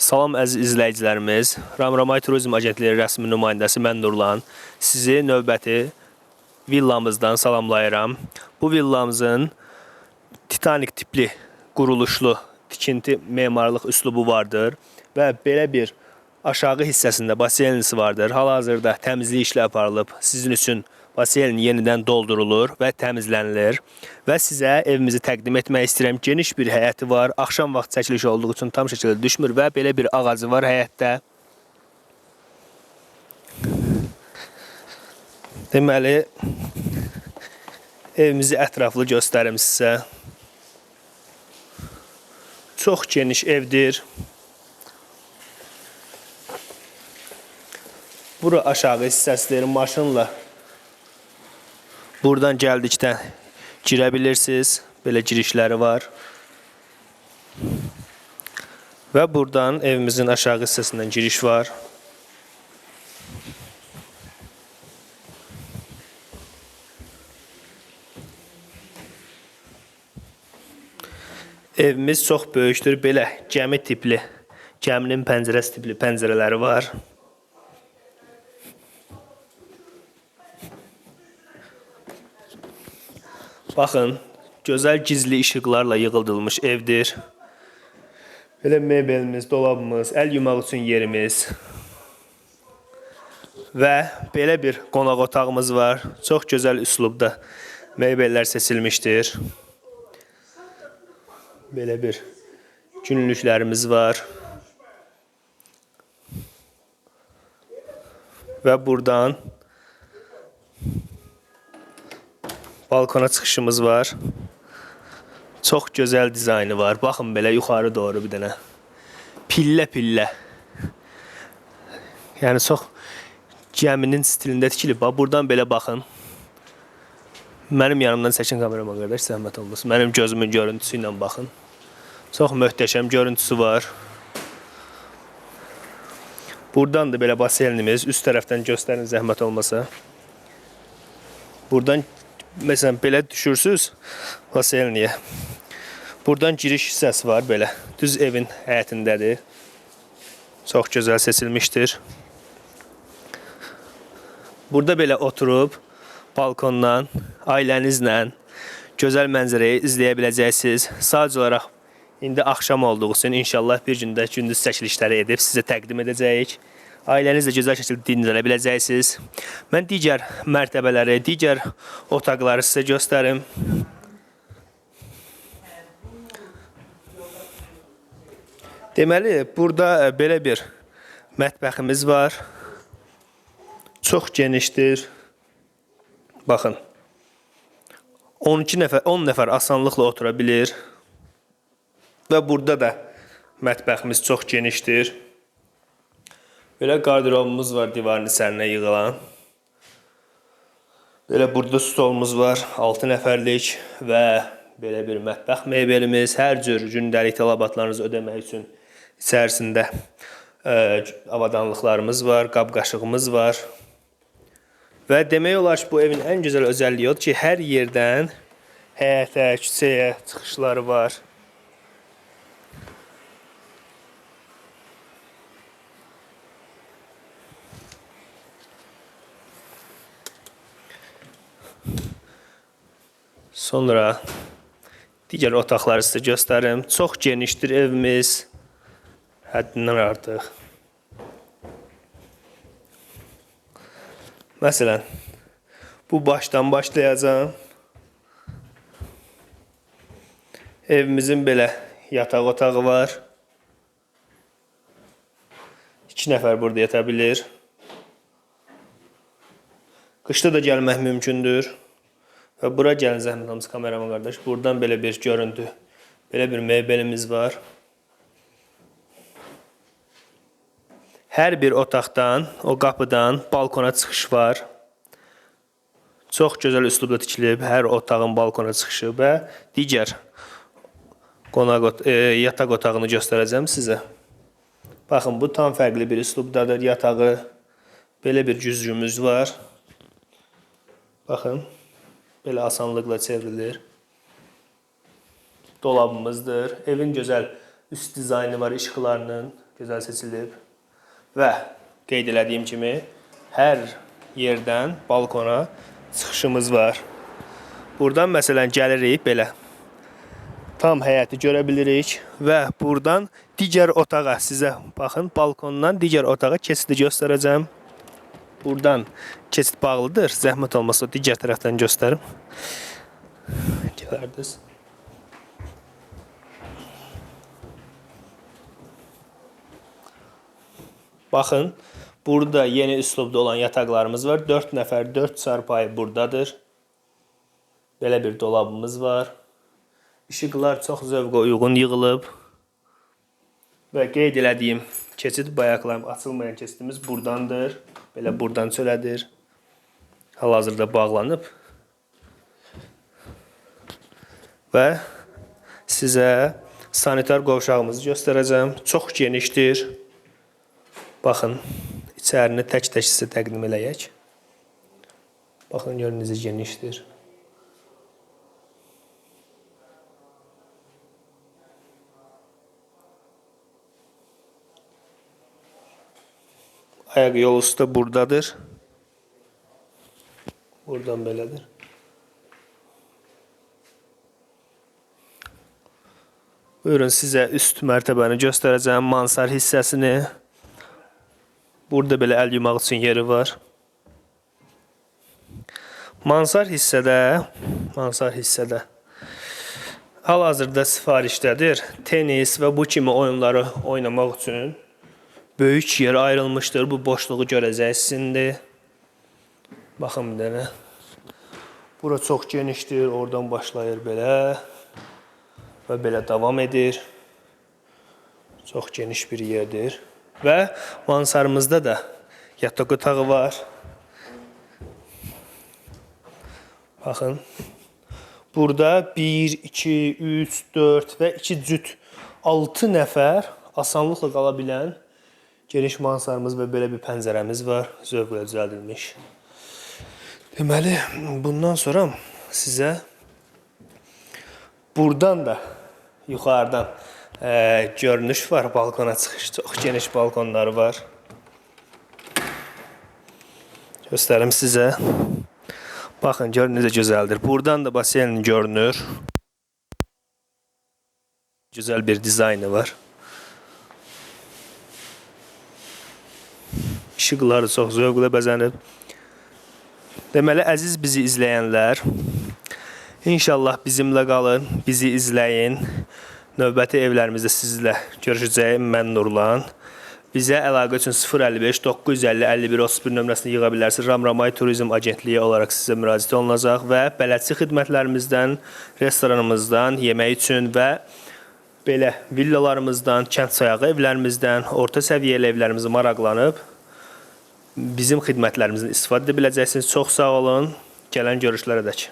Salam əziz izləyicilərimiz. Ramramay Turizm Agentliyi rəsmi nümayəndəsi mən Nurlan. Sizi növbəti villamızdan salamlayıram. Bu villamızın Titanik tipli quruluşlu tikinti memarlıq üslubu vardır və belə bir aşağı hissəsində baseynisi vardır. Hal-hazırda təmizlik işləri aparılıb. Sizin üçün baseyn yenidən doldurulur və təmizlənilir. Və sizə evimizi təqdim etmək istəyirəm. Geniş bir həyəti var. Axşam vaxt çəkiliş olduğu üçün tam şəkildə düşmür və belə bir ağacı var həyətdə. Deməli evimizi ətraflı göstərim sizə. Çox geniş evdir. Bura aşağı hissəsidir. Maşınla buradan gəldikdə girə bilirsiniz. Belə girişləri var. Və buradan evimizin aşağı hissəsindən giriş var. Evimiz çox böyükdür. Belə gəmi tipli, gəminin pəncərəsi tipli pəncərələri var. Baxın, gözəl gizli işıqlarla yığıldılmış evdir. Belə mebelimiz, dolabımız, əl yumaq üçün yerimiz və belə bir qonaq otağımız var. Çox gözəl üslubda mebellər seçilmişdir. Belə bir günlüklərimiz var. Və buradan balkona çıxışımız var. Çox gözəl dizaynı var. Baxın belə yuxarı doğru bir dənə. Pillə-pillə. Yəni çox gəminin stilində tikilib. Bax buradan belə baxın. Mənim yanımdan çəkin kamerama qardaş, zəhmət olmasın. Mənim gözümün görüntüsü ilə baxın. Çox görüntüsü var. Buradan da belə baseynimiz üst tərəfdən göstərin zəhmət olmasa. Buradan məsələn belə düşürsüz baseynliyə. Buradan giriş hissəsi var belə. Düz evin həyətindədir. Çox gözəl seçilmişdir. Burada belə oturub balkondan ailənizlə gözəl mənzərəyi izləyə biləcəksiniz. Sadəcə olaraq indi axşam olduğu üçün inşallah bir gündə gündüz çəkilişləri edib sizə təqdim edəcəyik. Ailənizlə gözəl şəkildə dincələ biləcəksiniz. Mən digər mərtəbələri, digər otaqları sizə göstərim. Deməli, burada e, belə bir mətbəximiz var. Çox genişdir. Baxın. 12 nəfər, 10 nəfər asanlıqla otura bilir. Və burada da mətbəximiz çox genişdir. Belə qarderobumuz var divarın içərinə yığılan. Belə burada stolumuz var 6 nəfərlik və belə bir mətbəx mebelimiz, hər cür gündəlik tələbatlarınızı ödəmək üçün içərisində ə, avadanlıqlarımız var, qab-qaşığımız var. Və demək olar ki, bu evin ən gözəl özəlliyi odur ki, hər yerdən həyətə, küçəyə çıxışları var. Sonra digər otaqları sizə göstərim. Çox genişdir evimiz. Həddindən artıq. Məsələn, bu başdan başlayacağım. Evimizin belə yataq otağı var. İki nəfər burada yata bilir. Qışda da gəlmək mümkündür. Və bura gəlin zəhmət olmasa kamerama qardaş. Buradan belə bir görüntü, belə bir mebelimiz var. Hər bir otaqdan, o qapıdan balkona çıxış var. Çox gözəl üslubda tikilib hər otağın balkona çıxışı və digər qonaq e, yataq otağını göstərəcəm sizə. Baxın, bu tam fərqli bir üslubdadır yatağı. Belə bir güzgümüz var. Baxın, belə asanlıqla çevrilir. Dolabımızdır. Evin gözəl üst dizaynı var işıqlarının. gözəl seçilib və qeyd elədiyim kimi hər yerdən balkona çıxışımız var. Buradan məsələn gəlirik belə tam həyəti görə bilirik və buradan digər otağa sizə baxın balkondan digər otağa keçidi göstərəcəm. Buradan keçid bağlıdır. Zəhmət olmasa digər tərəfdən göstərim. Gələrdiniz. Baxın, burada yeni üslubda olan yataqlarımız var. 4 nəfər 4 çarpayı buradadır. Belə bir dolabımız var. İşıqlar çox zövqə uyğun yığılıb. Və qeyd elədiyim keçid bayaqlar açılmayan keçidimiz burdandır. Belə burdan çölədir. Hal-hazırda bağlanıb. Və sizə sanitar qovşağımızı göstərəcəm. Çox genişdir. Baxın, içərini tək-tək sizə təqdim eləyək. Baxın, görün necə genişdir. Ayaq yolusu da buradadır. Buradan belədir. Buyurun sizə üst mərtəbəni göstərəcəm, mansar hissəsini. Burada belə əl yumaq üçün yeri var. Mansar hissədə, mansar hissədə hal-hazırda sifarişdədir. Tenis və bu kimi oyunları oynamaq üçün böyük yer ayrılmışdır. Bu boşluğu görəcəksiniz. Baxın bir dənə. Bura çox genişdir. Oradan başlayır belə və belə davam edir. Çox geniş bir yerdir. Və mansarımızda da yataq otağı var. Baxın. Burada 1, 2, 3, 4 və 2 cüt 6 nəfər asanlıqla qala bilən geniş mansarımız və belə bir pəncərəmiz var. Zövqlə düzəldilmiş. Deməli, bundan sonra sizə buradan da yuxarıdan e, görünüş var. Balkona çıxış çox geniş balkonları var. Göstərim sizə. Baxın, görün necə gözəldir. Buradan da basen görünür. Gözəl bir dizaynı var. İşıqları çox zövqlə bəzənib. Deməli, əziz bizi izləyənlər, inşallah bizimlə qalın, bizi izləyin. Növbəti evlərimizdə sizlə görüşəcəyim mən Nurlan. Bizə əlaqə üçün 055 950 51 31 nömrəsini yığa bilərsiniz. Ramramay Turizm Agentliyi olaraq sizə müraciət olunacaq və bələdçi xidmətlərimizdən, restoranımızdan, yemək üçün və belə villalarımızdan, kənd sayağı evlərimizdən, orta səviyyəli evlərimizə maraqlanıb bizim xidmətlərimizdən istifadə edə biləcəksiniz. Çox sağ olun. Gələn görüşlərə dək.